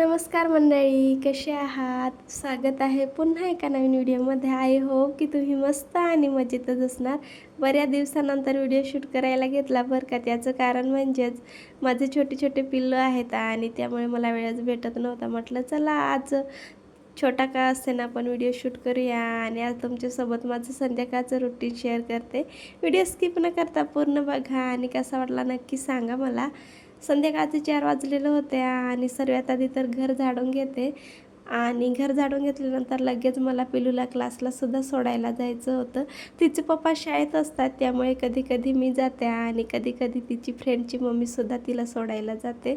नमस्कार मंडळी कसे आहात? स्वागत आहे पुन्हा एका नवीन व्हिडिओमध्ये. आय होप की तुम्ही मस्त आणि मजेतच असणार. बऱ्याच दिवसानंतर व्हिडिओ शूट करायला घेतला बरं का? त्याचं कारण म्हणजेच माझे छोटे छोटे पिल्लू आहेत आणि त्यामुळे मला वेळच भेटत नव्हता. म्हटलं चला आज छोटा का असते ना आपण व्हिडिओ शूट करूया आणि आज तुमच्यासोबत माझं संध्याकाळचं रुटीन शेअर करते. व्हिडिओ स्किप न करता पूर्ण बघा आणि कसा वाटला नक्की सांगा मला. संध्याकाळचे चार वाजलेलं होत्या आणि सर्वात आधी तर घर झाडून घेते. आणि घर झाडून घेतल्यानंतर लगेच मला पिलूला क्लासला सुद्धा सोडायला जायचं होतं. तिचे पप्पा शाळेत असतात त्यामुळे कधी कधी मी जाते आणि कधी कधी तिची फ्रेंडची मम्मीसुद्धा तिला सोडायला जाते.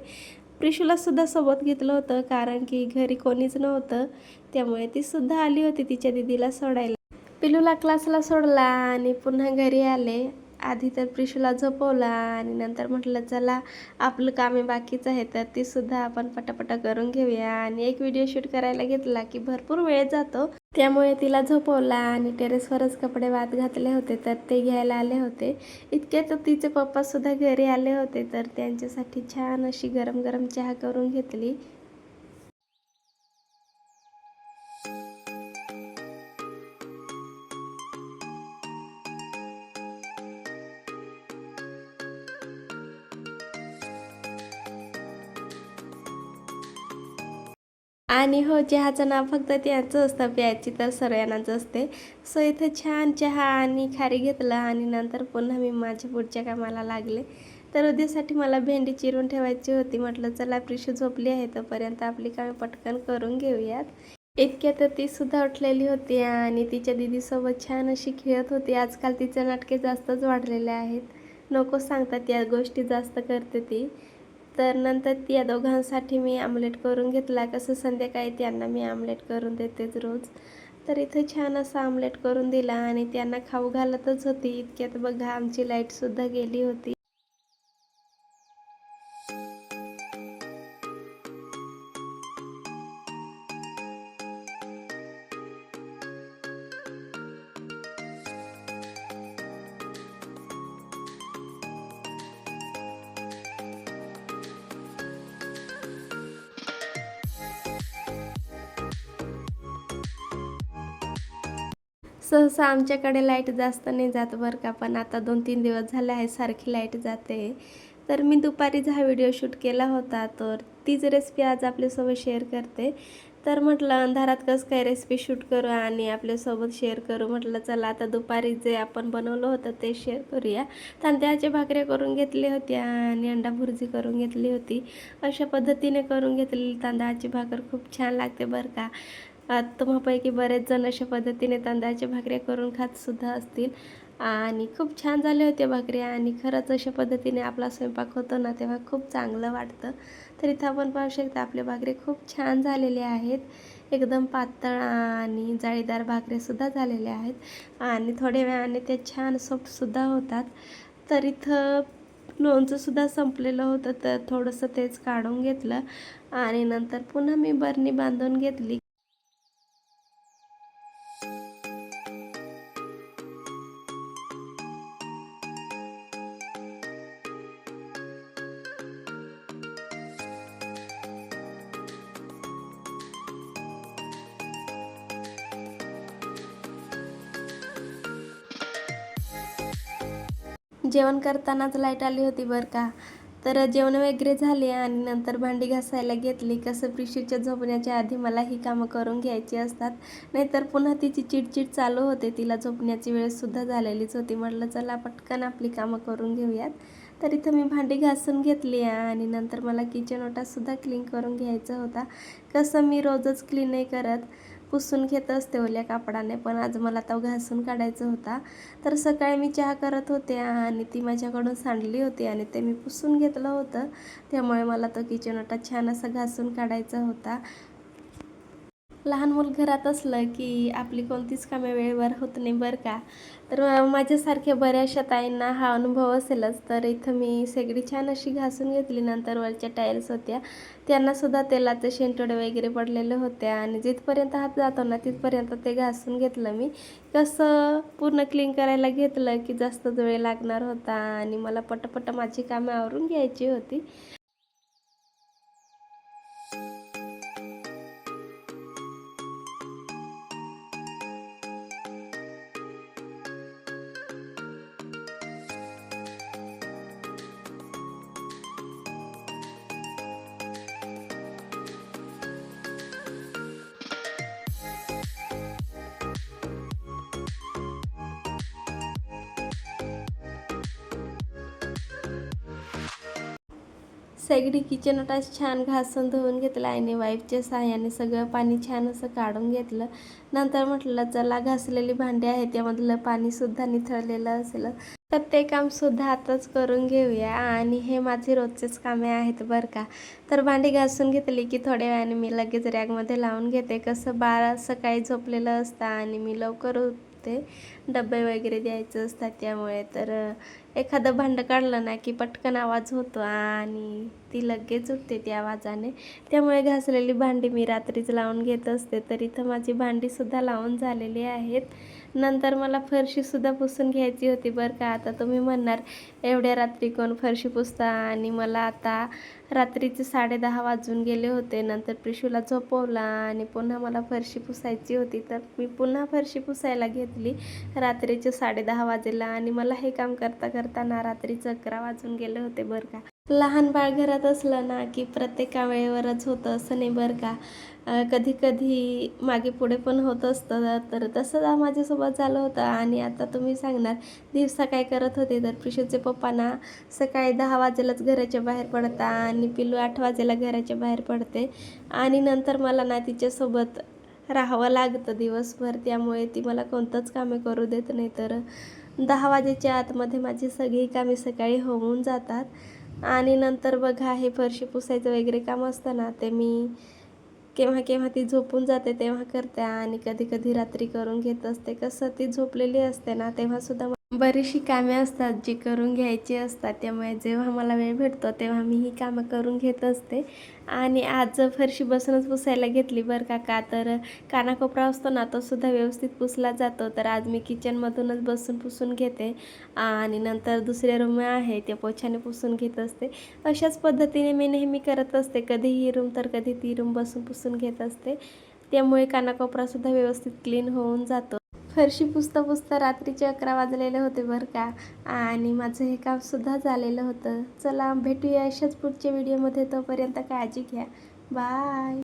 प्रिशूला सुद्धा सोबत घेतलं होतं कारण की घरी कोणीच नव्हतं त्यामुळे ती सुद्धा आली होती तिच्या दिदीला सोडायला. पिलूला क्लासला सोडला आणि पुन्हा घरी आले. आधी तर प्रिशूला झोपवला आणि नंतर म्हटलं चला आपलं कामे बाकीचं आहे तर ती सुद्धा आपण पटापटा करून घेऊया. आणि एक व्हिडिओ शूट करायला घेतला की भरपूर वेळ जातो. त्यामुळे तिला झोपवला आणि टेरेसवरच कपडे वाद घातले होते तर ते घ्यायला आले होते. इतक्यात तिचे पप्पासुद्धा घरी आले होते तर त्यांच्यासाठी छान अशी गरम गरम चहा करून घेतली. आणि हो चहाचं नाव फक्त त्याचं असतं प्यायची तर सर्वांनाच असते. सो इथं छान चहा आणि खारी घेतलं आणि नंतर पुन्हा मी माझ्या पुढच्या कामाला लागले. तर उद्यासाठी मला भेंडी चिरून ठेवायची होती. म्हटलं चला प्रिशू झोपली आहे तोपर्यंत आपली कामे पटकन करून घेऊयात. इतक्यात ती सुद्धा उठलेली होती आणि तिच्या दिदीसोबत छान अशी खेळत होती. आजकाल तिचे नाटके जास्तच वाढलेले आहेत. नको सांगतात या गोष्टी जास्त करते ती. तर नंतर त्या दोघांसाठी मी आमलेट करून घेतला. कसं संध्याकाळी त्यांना मी आमलेट करून देतेच रोज. तर इथं छान असं आमलेट करून दिला आणि त्यांना खाऊ घालतच होती. इतक्यात बघा आमची लाईटसुद्धा गेली होती. सहसा आमच्याकडे लाइट जास्त नाही जात बरं का पण आता दोन तीन दिवस झाले आहे सारखी लाइट जाते. तर मी दुपारीच हा व्हिडिओ शूट केला होता तर तीच रेसिपी आज आपल्यासोबत शेअर करते. तर म्हटलं अंधारात कसं काय रेसिपी शूट करू आणि आपल्यासोबत शेअर करू? म्हटलं चला आता दुपारी जे आपण बनवलं होतं ते शेअर करूया. तांदळाच्या भाकऱ्या करून घेतल्या होत्या आणि अंडा भुर्जी करून घेतली होती. अशा पद्धतीने करून घेतलेली तांदळाची भाकर खूप छान लागते बरं का. तुम्हापैकी बरेच जण अशा पद्धतीने तांदळाच्या भाकऱ्या करून खातसुद्धा असतील. आणि खूप छान झाले होते भाकऱ्या आणि खरंच अशा पद्धतीने आपला स्वयंपाक होतो ना तेव्हा खूप चांगलं वाटतं. तर इथं आपण पाहू शकता आपले भाकरी खूप छान झालेले आहेत. एकदम पातळ आणि जाळीदार भाकऱ्यासुद्धा झालेल्या आहेत. आणि थोड्या वेळाने ते छान सॉफ्टसुद्धा होतात. तर इथं लोणचंसुद्धा संपलेलं होतं तर थोडंसं तेच काढून घेतलं. आणि नंतर पुन्हा मी बरणी बांधून घेतली. जेवण करतानाच लाइट आली होती बरं का. तर जेवण वगैरे झाले आणि नंतर भांडी घासायला घेतली. कसं प्रिशूच्या झोपण्याच्या आधी मला ही कामं करून घ्यायची असतात. नाहीतर पुन्हा तिची चिडचिड चालू होते. तिला झोपण्याची वेळसुद्धा झालेलीच होती. म्हटलं चला पटकन आपली कामं करून घेऊयात. तर इथं मी भांडी घासून घेतली आणि नंतर मला किचन ओटासुद्धा क्लीन करून घ्यायचा होता. कसं मी रोजच क्लीन नाही करत पुसून घेत असते ओल्या कापडाने पण आज मला तो घासून काढायचा होता. तर सकाळी मी चहा करत होते आणि ती माझ्याकडून सांडली होती आणि ते मी पुसून घेतलं होतं. त्यामुळे मला तो किचन ओटा छान असा घासून काढायचा होता. लहान मूल घरात असलं की आपली कोणतीच कामे वेळेवर होत नाही बरं का. तर माझ्यासारख्या बऱ्याचशा ताईंना हा अनुभव असेलच. तर इथं मी सगळी छान अशी घासून घेतली. नंतर वरच्या टाईल्स होत्या. त्यांनासुद्धा तेलाचे शेंटोडे वगैरे पडलेले होते. आणि जिथपर्यंत हात जातो ना तिथपर्यंत ते घासून घेतलं मी. कसं पूर्ण क्लीन करायला घेतलं की जास्त वेळ लागणार होता. आणि मला पटपट माझी कामे आवरून घ्यायची होती. सगळी किचन ओटा छान घासून धुवून घेतलं आणि वाईफच्या सहाय्याने सगळं पाणी छान असं काढून घेतलं. नंतर म्हटलं चला घासलेली भांडी आहे त्यामधलं पाणीसुद्धा निथळलेलं असेल. तर ते कामसुद्धा आताच करून घेऊया आणि हे माझे रोजचेच कामे आहेत बरं का तर भांडी घासून घेतली की थोड्या वेळाने मी लगेच रॅगमध्ये लावून घेते. कसं बाळ सकाळी झोपलेलं असतं आणि मी लवकर उठते डबे वगैरे द्यायचं असतात त्यामुळे तर एखादं भांडं काढलं ना की पटकन आवाज होतो आणि ती लगेच उठते त्या आवाजाने. त्यामुळे घासलेली भांडी मी रात्रीच लावून घेत असते. तर इथं माझी भांडीसुद्धा लावून झालेली आहेत. नंतर मला फरशीसुद्धा पुसून घ्यायची होती बरं का. आता तुम्ही म्हणणार एवढ्या रात्री कोण फरशी पुसता? आणि मला आता रात्रीचे साडे दहा वाजून गेले होते. नंतर प्रिशूला झोपवला आणि पुन्हा मला फरशी पुसायची होती. तर मी पुन्हा फरशी पुसायला घेतली. रात्रीचे साडेदहा वाजेला आणि मला हे काम करता करताना रात्रीचं अकरा वाजून गेले होते बरं का. लहान बाळ घरात असलं ना की प्रत्येका वेळेवरच होतं असं नाही बरं का. कधी कधी मागे पुढे पण होत असतं तर तसंच माझ्यासोबत झालं होतं. आणि आता तुम्ही सांगणार दिवसा काय करत होते? तर पिशूचे पप्पा ना सकाळी दहा वाजेलाच घराच्या बाहेर पडता आणि पिलू आठ वाजेला घराच्या बाहेर पडते. आणि नंतर मला ना तिच्यासोबत राहावं लागतं दिवसभर. त्यामुळे ती मला कोणतंच कामे करू देत नाही. तर दहा वाजेच्या आतमध्ये माझी सगळी कामे सकाळी होऊन जातात. आणि नंतर बघा हे फरशी पुसायचं वगैरे काम असतं ना ते मी केव्हा केव्हा ती झोपून जाते तेव्हा करते. आणि कधी कधी रात्री करून घेत असते. कसं ती झोपलेली असते ना तेव्हासुद्धा बरीचशी कामे असतात जी करून घ्यायची असतात. त्यामुळे जेव्हा मला वेळ भेटतो तेव्हा मी ही कामं करून घेत असते. आणि आज फरशी बसूनच पुसायला घेतली बरं का का तर कानाकोपरा असतो ना तो सुद्धा व्यवस्थित पुसला जातो. तर आज मी किचनमधूनच बसून पुसून घेते. आणि नंतर दुसरे रूम आहे ते पोछाने पुसून घेत असते. अशाच पद्धतीने मी नेहमी करत असते. कधी ही रूम तर कधी ती रूम बसून पुसून घेत असते. त्यामुळे कानाकोपरासुद्धा व्यवस्थित क्लीन होऊन जातो. फरशी पुसता पुसता रात्रीचे अकरा वाजलेले होते बरं का. आणि माझं हे कामसुद्धा झालेलं होतं. चला भेटूया अशाच पुढच्या व्हिडिओमध्ये तोपर्यंत काळजी घ्या. बाय